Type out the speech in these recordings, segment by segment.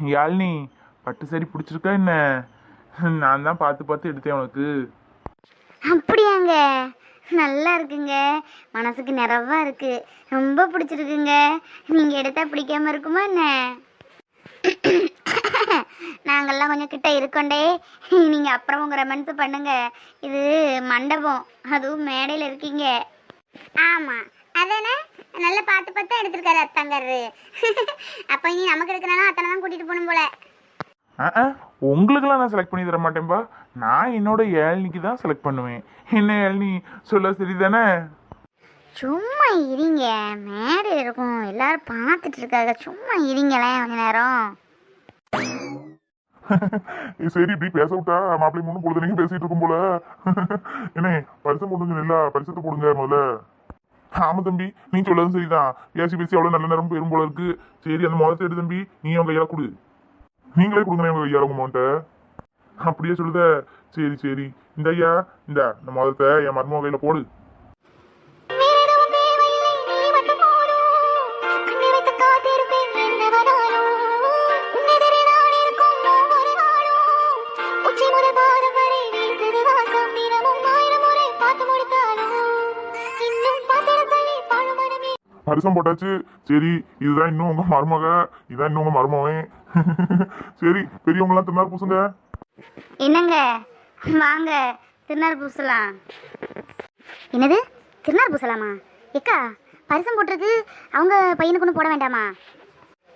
யாழ்னி பட்டு சரி பிடிச்சிருக்கா என்ன? நான் தான் பார்த்து பார்த்து எடுத்தேன் உனக்கு. அப்படியாங்க. நல்லா இருக்குங்க. மனசுக்கு நிறைவா இருக்கு. ரொம்ப பிடிச்சிருக்குங்க. நீங்க எடுத்தா பிடிக்காம இருக்குமா என்ன? நாங்கள்லாம் கொஞ்சம் கிட்ட இருக்கோண்டே. நீங்க அப்புறம் உங்க ரெமன்ஸ் பண்ணுங்க. இது மண்டபம். அதுவும் மேடையில் இருக்கீங்க. ஆமா. அதானே நல்லா பார்த்து பார்த்து எடுத்திருக்காரு அத்தாங்காரு அப்போ இனி நமக்கு எடுக்கனாலும் அத்தனை தான் கூட்டிட்டு போகணும் போல. உங்களுக்கெல்லாம் நான் செலக்ட் பண்ணி தர மாட்டேன்பா. நான் என்னோட ஏழ்னிக்கு தான் செலக்ட் பண்ணுவேன். என்ன ஏழ்னி? சொல்ல சரிதானே? சும்மா இருங்க. மேடை இருக்கும். எல்லாரும் பார்த்துட்டு இருக்காங்க. சும்மா இருங்களேன் கொஞ்ச நேரம். சரி இப்படி பேச விட்டா மாப்பிள்ளை முன்னும் பொழுது பேசிட்டு இருக்கும் போல. என்ன பரிசம் போடுங்க இல்ல பரிசத்தை போடுங்க முதல்ல. ஆமா தம்பி நீ சொல்லதும் சரிதான். பேசி பேசி அவ்வளவு நல்ல நேரம் பெரும் போல இருக்கு. சரி அந்த முதலத்தை எடு தம்பி. நீ அவங்க கையால கொடு. நீங்களே கொடுங்க உங்க கையால உங்க அமௌண்ட்டை அப்படியே சொல்லுத. சரி சரி. இந்த ஐயா இந்த இந்த முகத்தை என் மருமக கையில போடு. பரிசம் போட்டாச்சு. சரி இதுதான் இன்னும் உங்க மருமக. இதான் இன்னும் உங்க மருமவன் சரி பெரியவங்களாம் எல்லாம் திருநாள் பூசுங்க. என்னங்க? வாங்க திருநாள் பூசலாம். என்னது? திருநாள் பூசலாமா? எக்கா பரிசம் போட்டிருக்கு. அவங்க பையனுக்கு ஒன்றும் போட வேண்டாமா?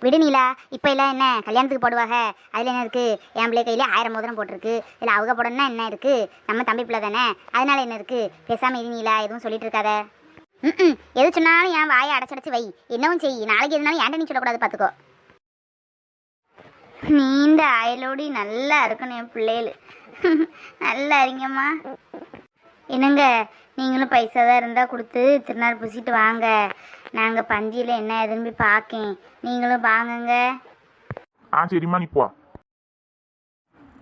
விடு நீலா இப்போ எல்லாம் என்ன? கல்யாணத்துக்கு போடுவாங்க. அதில் என்ன இருக்குது என் பிள்ளை கையில் ஆயிரம் மோதிரம் போட்டிருக்கு. இல்லை அவங்க போடணும்னா என்ன இருக்குது நம்ம தம்பி பிள்ளை தானே. அதனால என்ன இருக்குது பேசாமல் இரு நீலா எதுவும் சொல்லிட்டு இருக்காத. ம் எது சொன்னாலும் என் வாயை அடைச்சடைச்சு வை. என்னவும் செய். நாளைக்கு எதுனாலும் ஏன்டா நீ சொல்லக்கூடாது பார்த்துக்கோ. நீண்ட அயலோடி நல்லா இருக்கணும் என் பிள்ளைகள். நல்லா இருங்கம்மா. என்னங்க நீங்களும் பைசா தான் இருந்தால் கொடுத்து திருநாள் பூசிட்டு வாங்க. நாங்கள் பந்தியில் என்ன ஏதுன்னு போய் பார்க்கேன் நீங்களும் வாங்குங்க. ஆ சரிம்மா நீ போ.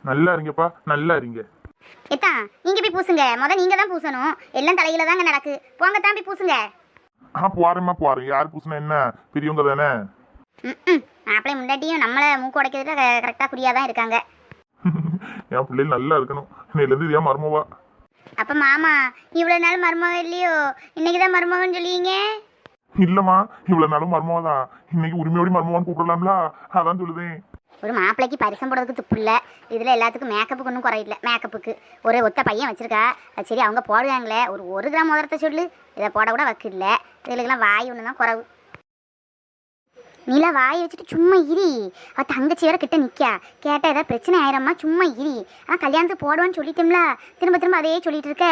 நல்லா இருங்கப்பா. நல்லா இருங்க. எத்தா நீங்கள் போய் பூசுங்க. முத நீங்கள் தான் பூசணும். எல்லாம் தலையில தாங்க நடக்கு. போங்க தான் போய் பூசுங்க. ஆ போறேம்மா போறேன். யார் பூசினா என்ன? பெரியவங்க தானே? மாப்பிள்ளை முன்னாடியும் நம்மளை மூக்கு உடைக்கிறதுல கரெக்டாக குறியாக தான் இருக்காங்க. என் பிள்ளைகள் நல்லா இருக்கணும். இன்னையிலேருந்து இதே மருமவா? அப்போ மாமா இவ்வளோ நாள் மருமகன் இல்லையோ? இன்னைக்கு தான் மருமகன் சொல்லிங்க இல்லம்மா இவ்வளவு நாளும் மருமவா தான். இன்னைக்கு உரிமையோடி மருமவான்னு கூப்பிடலாம்ல? அதான் சொல்லுதேன். ஒரு மாப்பிள்ளைக்கு பரிசம் போடுறதுக்கு துப்பு இல்லை. இதில் எல்லாத்துக்கும் மேக்கப்புக்கு ஒன்றும் குறையில மேக்கப்புக்கு ஒரு ஒத்த பையன் வச்சிருக்கா. சரி அவங்க போடுவாங்களே. ஒரு ஒரு கிராம் முதலத்தை சொல்லு. இதை போட கூட வக்கு இல்லை. வாய் ஒன்று தான் குறவு. நீலா வாய் வச்சுட்டு சும்மா இரி. அவ தங்கச்சி வேற கிட்ட நிற்கா கேட்டால் ஏதாவது பிரச்சனை ஆயிரம்மா சும்மா இரி. ஆனால் கல்யாணத்துக்கு போடுவான்னு சொல்லிட்டோம்ல. திரும்ப திரும்ப அதையே சொல்லிட்டு இருக்க.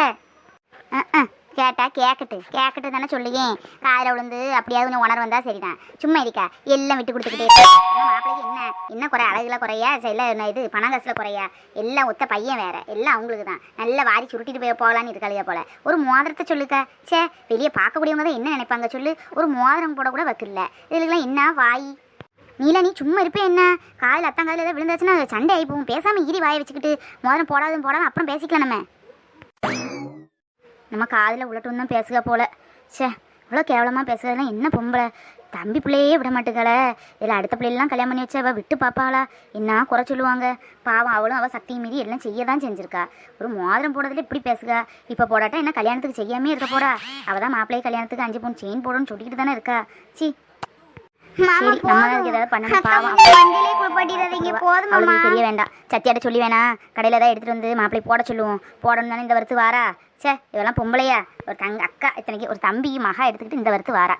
ஆ ஆ கேட்டால் கேட்கட்டு கேட்கட்டு தானே சொல்லுங்க காதில் விழுந்து அப்படியாவது ஒன்று உணர்வு வந்தால் சரிதான். சும்மா இருக்கா. எல்லாம் விட்டு கொடுத்துக்கிட்டே மாப்பிள்ளைக்கு என்ன? என்ன குறை? அழகுல குறையா? இல்லை என்ன இது? பணம் காசில் குறையா? எல்லாம் ஒத்த பையன் வேற. எல்லாம் அவங்களுக்கு தான். நல்லா வாரி சுருட்டிட்டு போய் போகலான்னு இருக்காளியா போல. ஒரு மோதிரத்தை சொல்லுக்கா. ச்சே வெளியே பார்க்கக்கூடியவங்க தான் என்ன நினைப்பாங்க சொல்லு? ஒரு மோதிரம் போட கூட வைக்கல இதுக்கெல்லாம் என்ன வாய்? நீல நீ சும்மா இருப்பே என்ன? காதில் அத்தான் காதில் ஏதாவது விழுந்தாச்சுன்னா சண்டை ஆகி போகும். பேசாமல் இரி வாயை வச்சுக்கிட்டு. மோதிரம் போடாதும் போடாம அப்புறம் பேசிக்கலாம் நம்ம. நம்ம காதில் உள்ளட்டும் தான் பேசுக போல. ச்சே இவ்வளோ கேவலமாக பேசுறதுலாம் என்ன பொம்பளை? தம்பி பிள்ளையே விட மாட்டுகளே இதில் அடுத்த பிள்ளைலாம் கல்யாணம் பண்ணி வச்சா அவள் விட்டு பார்ப்பாளா என்ன குறை சொல்லுவாங்க? பாவம் அவளும் அவள் சக்தி மீறி எல்லாம் செய்ய தான் செஞ்சிருக்கா. ஒரு மோதிரம் போடுறதுல இப்படி பேசுக. இப்போ போடாட்டா என்ன கல்யாணத்துக்கு செய்யாமே இருக்க போறா? அவள் தான் மாப்பிள்ளை கல்யாணத்துக்கு அஞ்சு பவுன் செயின் போடணும்னு சொல்லிட்டு தானே இருக்கா. சி தெரிய வேண்டாம். சத்தியாட்ட சொல்லி வேணா கடையில் தான் எடுத்துட்டு வந்து மாப்பிள்ளை போட சொல்லுவோம். போடணும் தானே இந்த வருத்து வாரா? ச்சே இதெல்லாம் பொம்பளையா? ஒரு தங்க அக்கா இத்தனைக்கு ஒரு தம்பி மகா எடுத்துக்கிட்டு இந்த வருத்து வாரா.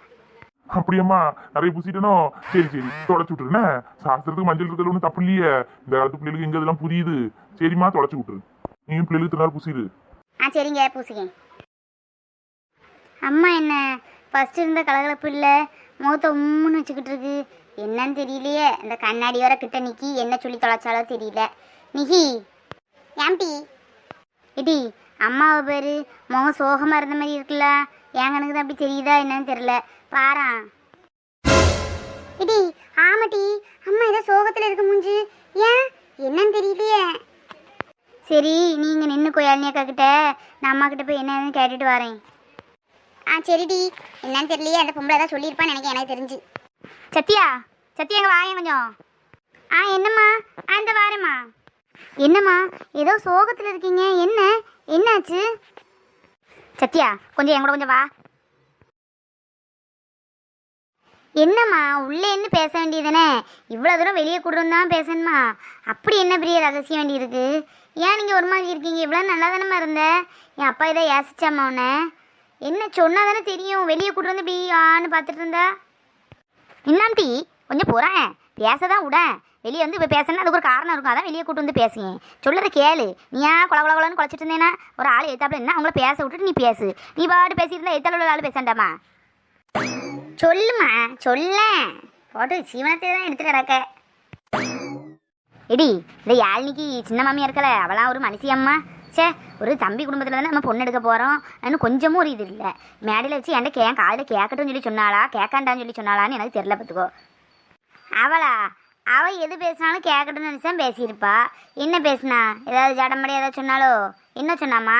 அப்படியம்மா நிறைய பூசிட்டனோ? சரி சரி தொடச்சு விட்டுருனே சாஸ்திரத்துக்கு மஞ்சள் இருக்கிறது ஒன்றும் தப்பு இல்லையே. இந்த காலத்து பிள்ளைகளுக்கு எங்க இதெல்லாம் புரியுது. சரிம்மா தொடச்சு விட்டுரு. நீயும் பிள்ளைகளுக்கு திருநாள் பூசிடு. ஆ சரிங்க பூசிங்க அம்மா என்ன? ஃபர்ஸ்ட் இருந்த கலகலப்பு இல்லை? முகத்தை உம்முன்னு வச்சுக்கிட்டு இருக்கு. என்னன்னு தெரியலையே. இந்த கண்ணாடி வர கிட்ட நிக்கி என்ன சொல்லி தொலைச்சாலோ தெரியல. நிகி ஏம்பி? இடி அம்மாவை பேரு முகம் சோகமாக இருந்த மாதிரி இருக்குல்ல? என் கணக்கு தான் அப்படி தெரியுதா என்னன்னு தெரியல. பாரா. இடி ஆமாட்டி அம்மா ஏதோ சோகத்தில் இருக்க மூஞ்சி. ஏன்? என்னன்னு தெரியலையே. சரி நீங்க நின்று கோயாலினி அக்கா கிட்ட நான் அம்மா கிட்ட போய் என்னன்னு கேட்டுட்டு வரேன். ஆ சரிடி. என்னன்னு தெரியலையே. அந்த பொம்பளை தான் சொல்லியிருப்பான்னு எனக்கு எனக்கு தெரிஞ்சு. சத்யா சத்யா எங்க வாயேன் கொஞ்சம். ஆ ஆ என்னம்மா அந்த வாரம்மா. என்னம்மா ஏதோ சோகத்தில் இருக்கீங்க. என்ன? என்னாச்சு? சத்யா கொஞ்சம் என் கூட கொஞ்சம் வா. என்னம்மா உள்ளே என்ன பேச வேண்டியதுனே இவ்வளோ தூரம் வெளியே கூட்டு தான் பேசணுமா? அப்படி என்ன பெரிய ரகசியம் வேண்டியிருக்கு ஏன் நீங்கள் ஒரு மாதிரி இருக்கீங்க? இவ்வளோ நல்லா தானம்மா இருந்த? என் அப்பா இதை ஏசிச்சாம்மா உன்னை? என்ன சொன்னா தானே தெரியும்? வெளியே கூட்டு வந்து இப்படி ஆன்னு பார்த்துட்டு இருந்தா? இன்னாம் கொஞ்சம் போகிறேன் பேச தான் விடேன் வெளியே வந்து இப்போ பேசணும் அதுக்கு ஒரு காரணம் இருக்கும். அதான் வெளியே கூட்டு வந்து பேசுங்க சொல்லுறத கேளு. நீ ஏன் கொல கொல குழச்சிட்டு இருந்தேன்னா ஒரு ஆள் எத்தாப்புல என்ன? அவங்கள பேச விட்டுட்டு நீ பேசு. நீ பாட்டு பேசிட்டு இருந்தா உள்ள ஆள் பேசண்டாமா சொல்லுமா சொல்ல போட்டு சீவனத்தை தான் எடுத்துட்டு கிடக்க. எடி இந்த யாழ்னிக்கு சின்ன மாமியா இருக்கல. அவளாம் ஒரு மனுஷியம்மா சே ஒரு தம்பி குடும்பத்தில் தானே நம்ம பொண்ணு எடுக்க போகிறோம் இன்னும் கொஞ்சமும் ஒரு இது இல்லை. மேடையில் வச்சு என்கிட்ட கே காதில் கேட்கட்டும்னு சொல்லி சொன்னாளா? கேட்காண்டான்னு சொல்லி சொன்னாளான்னு எனக்கு தெரில பார்த்துக்கோ. அவளா? அவள் எது பேசினாலும் கேட்கட்டும்னு நினச்சா பேசியிருப்பா. என்ன பேசுனா? ஏதாவது ஜடமடி ஏதாவது சொன்னாலோ? என்ன சொன்னாமா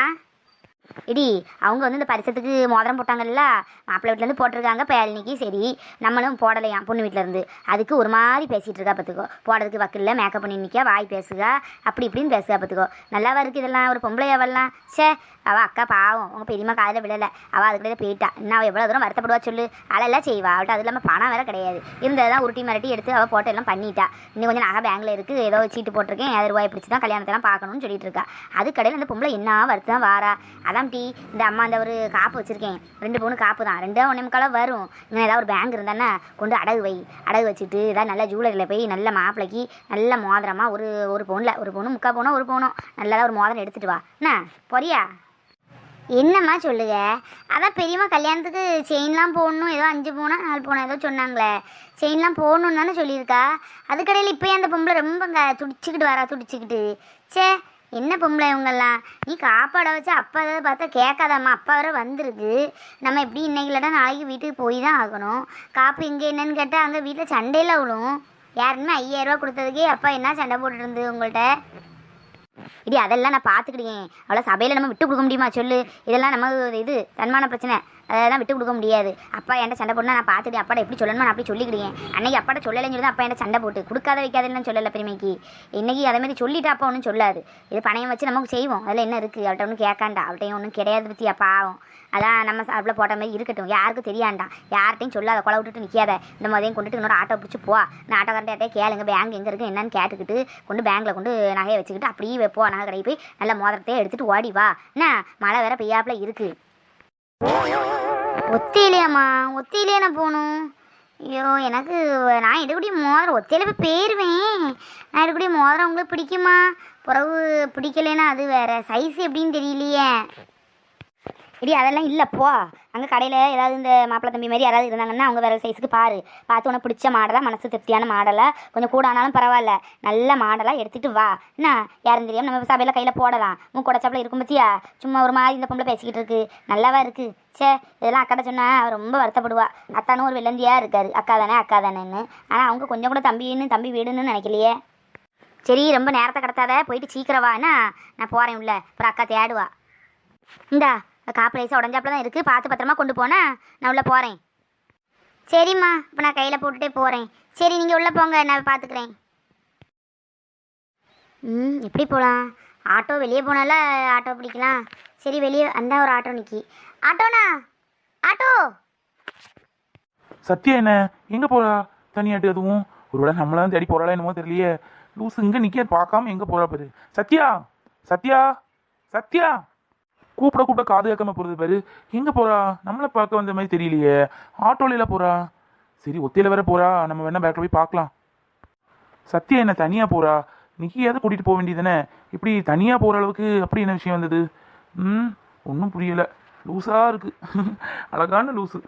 இடி அவங்க வந்து இந்த பரிசத்துக்கு மோதிரம் போட்டாங்கல்ல? மாப்பிள்ளை வீட்டிலேருந்து போட்டிருக்காங்க பேரணிக்கு சரி நம்மளும் போடலையாம் பொண்ணு வீட்டிலேருந்து அதுக்கு ஒரு மாதிரி பேசிகிட்டு இருக்கா பார்த்துக்கோ போடுறதுக்கு வக்கில்ல மேக்கப் பண்ணி நிற்க வாய் பேசுக அப்படி இப்படின்னு பேசுகா பார்த்துக்கோ நல்லாவா இருக்குது இதெல்லாம்? ஒரு பொம்பளை அவள்லாம் சே அவள் அக்கா பாவம். உங்கள் பெரியம்மா காதில் விழலை. அவள் அதுக்குள்ளே போயிட்டா. என்ன அவள் எவ்வளோ தூரம் வருத்தப்படுவா சொல்லு? அதெல்லாம் செய்வா. அவள்கிட்ட அது இல்லாமல் பணம் வேற கிடையாது. இருந்ததான் உருட்டி மிரட்டி எடுத்து அவள் போட்டோ எல்லாம் பண்ணிட்டா. இன்னும் கொஞ்சம் நகை பேங்கில் இருக்குது ஏதோ சீட்டு போட்டிருக்கேன். ஏழு ரூபாய் பிடிச்சி தான் கல்யாணத்தெல்லாம் பார்க்கணும்னு சொல்லிட்டு இருக்கா. அது கடையில் அந்த பொம்பளை என்ன வருத்தம் வாரா. அதான் டீ இந்த அம்மா அந்த ஒரு காப்பு வச்சுருக்கேன். ரெண்டு பவுனு காப்பு தான். ரெண்டே ஒன்றே வரும். இங்கே ஏதாவது ஒரு பேங்க் இருந்தானே கொண்டு அடகு வை. அடகு வச்சுட்டு ஏதாவது நல்ல ஜூவலரியில் போய் நல்ல மாப்பிளைக்கு நல்ல மோதிரமாக ஒரு ஒரு பவுனில் ஒரு பவுனு முக்கால் பவுனோ ஒரு பவுனோ நல்லதாக ஒரு மோதிரம் எடுத்துகிட்டு வா. என்ன பொரியா என்னம்மா சொல்லுங்க அதான் பெரியம்மா கல்யாணத்துக்கு செயின்லாம் போடணும். ஏதோ அஞ்சு பவுனா நாலு பவுனா ஏதோ சொன்னாங்களே. செயின்லாம் போடணும்னு தானே சொல்லியிருக்கா? அதுக்கடையில் இப்போ அந்த பொம்பளை ரொம்ப துடிச்சிக்கிட்டு வரா துடிச்சிக்கிட்டு. ச்சே என்ன பொம்பளை இவங்கெல்லாம்? நீ காப்பாடை வச்சு அப்பா ஏதாவது பார்த்தா கேட்காதாம்மா. அப்பா வர வந்திருக்கு நம்ம எப்படி இன்னைக்கு இல்லாட்டா நாளைக்கு வீட்டுக்கு போய் தான் ஆகணும். காப்பு இங்கே என்னன்னு கேட்டால் அங்கே வீட்டில் சண்டையில் விழும். யாருமே ஐயாயிரரூவா கொடுத்ததுக்கே அப்பா என்ன சண்டை போட்டுட்டு இருந்து உங்கள்கிட்ட இடி அதெல்லாம் நான் பார்த்துக்கிட்டேன். அவ்வளோ சபையில் நம்ம விட்டு கொடுக்க முடியுமா? சொல்லு. இதெல்லாம் நம்ம இது தன்மான பிரச்சனை. அதெல்லாம் விட்டு கொடுக்க முடியாது. அப்பா என்கிட்ட சண்டை போடணும் நான் பார்த்துட்டு அப்பாட்ட எப்படி சொல்லணுமோ நான் அப்படி சொல்லிக்கிட்டேன் அன்னைக்கு அப்பாட்ட சொல்லலைன்னு சொல்லி அப்பா என்கிட்ட சண்டை போட்டு. கொடுக்காத வைக்காதுன்னு சொல்லலை பெருமைக்கு இன்னைக்கு அதே மாதிரி சொல்லிட்டு அப்பா ஒன்றும் சொல்லாது. இது பணையம் வச்சு நமக்கு செய்வோம். அதில் என்ன இருக்குது அவள்கிட்ட ஒன்றும் கேட்காண்டா? அவள்கிட்ட ஒன்றும் கிடையாது பற்றி அப்பா ஆகும் அதான் நம்ம சாப்பிட போட்ட மாதிரி இருக்கட்டும். யாருக்கும் தெரியாண்டா. யார்கிட்டையும் சொல்லாத கொலை விட்டுட்டு நிற்காத இந்த மாதிரியும் கொண்டுட்டு இன்னொரு ஆட்டோ பிடிச்சி போ. நான் ஆட்டோக்காரன்ட்டே கேளுங்க. பேங்க் எங்கே இருக்குது என்னன்னு கேட்டுக்கிட்டு கொண்டு பேங்க்கில் கொண்டு நகையை வச்சுக்கிட்டு அப்படியே வைப்போம் நகை கடைக்கு போய் நல்ல மோதிரத்தையே எடுத்துகிட்டு ஓடி வா. என்ன? மழை வேற பெய்யாப்புல இருக்குது ஒத்தையிலையாம்மா ஒத்தையிலேயே நான் போகணும். ஐயோ எனக்கு நான் எடுபடி மோதிரம் ஒத்தையில போய் போயிடுவேன் நான் எடுபடி மோதிரம் உங்களுக்கு பிடிக்குமா? பிறகு பிடிக்கலைன்னா அது வேற சைஸ் எப்படின்னு தெரியலையே. இடி அதெல்லாம் இல்லை போ. அங்கே கடையில் ஏதாவது இந்த மாப்பிள்ளை தம்பி மாதிரி யாராவது இருந்தாங்கன்னா அவங்க வேறு சைஸுக்கு பாரு. பார்த்து உனக்கு பிடிச்ச மாடலாக மனசு திருப்தியான மாடலாக கொஞ்சம் கூட ஆனாலும் பரவாயில்ல. நல்ல மாடலாக எடுத்துகிட்டு வா. என்ன? யாரும் தெரியாமல் நம்ம சபையில் கையில் போடலாம். உன் குடச்சாப்பில் இருக்கும் பத்தியா? சும்மா ஒரு மாதிரி இந்த பொம்பளை பேசிக்கிட்டு இருக்கு. நல்லாவா இருக்குது சே இதெல்லாம் அக்காட்ட சொன்னால் அவ ரொம்ப வருத்தப்படுவா. அத்தானும் ஒரு வெள்ளந்தியாக இருக்காரு. அக்கா தானே அக்கா தானேன்னு. ஆனால் அவங்க கொஞ்சம் கூட தம்பின்னு தம்பி வீடுன்னு நினைக்கலையே. சரி ரொம்ப நேரத்தை கடத்தாத. போயிட்டு சீக்கிரம் என்ன? நான் போகிறேன் உள்ள அப்புறம் அக்கா தேடுவா. இந்தா காப்பு ரைஸ் உடஞ்சாப்புல தான் இருக்குது பார்த்து பத்திரமா கொண்டு போனேன் நான் உள்ளே போகிறேன் சரிம்மா இப்போ நான் கையில் போட்டுட்டே போகிறேன் சரி நீங்கள் உள்ளே போங்க நான் பார்த்துக்கிறேன் ம் எப்படி போகலாம் ஆட்டோ வெளியே போனால ஆட்டோ பிடிக்கலாம். சரி வெளியே அந்த ஒரு ஆட்டோ நிற்கி ஆட்டோண்ணா? ஆட்டோ? சத்யா என்ன? எங்கே போகிறா தனியாட்டு அதுவும் ஒருவேளை நம்மள தான் தேடி போறாளா என்னமோ தெரியலையே. லூஸ் இங்கே நிற்க பார்க்காம எங்கே போகிறா பாரு. சத்யா? சத்யா? சத்யா? கூப்பிட கூப்பிட காது கேட்காம போறது பாரு. எங்க போறா? நம்மளை பார்க்க வந்த மாதிரி தெரியலையே. ஆட்டோல போறா. சரி ஒத்தையில வேற போறா. நம்ம வேணா பேக்கில் போய் பார்க்கலாம். சத்யா என்ன தனியா போறா? நிக்கியாவது கூட்டிட்டு போக வேண்டியதானே இப்படி தனியா போற அளவுக்கு அப்படி என்ன விஷயம் வந்தது? ம் ஒன்றும் புரியல. லூஸா இருக்கு. அழகான லூஸு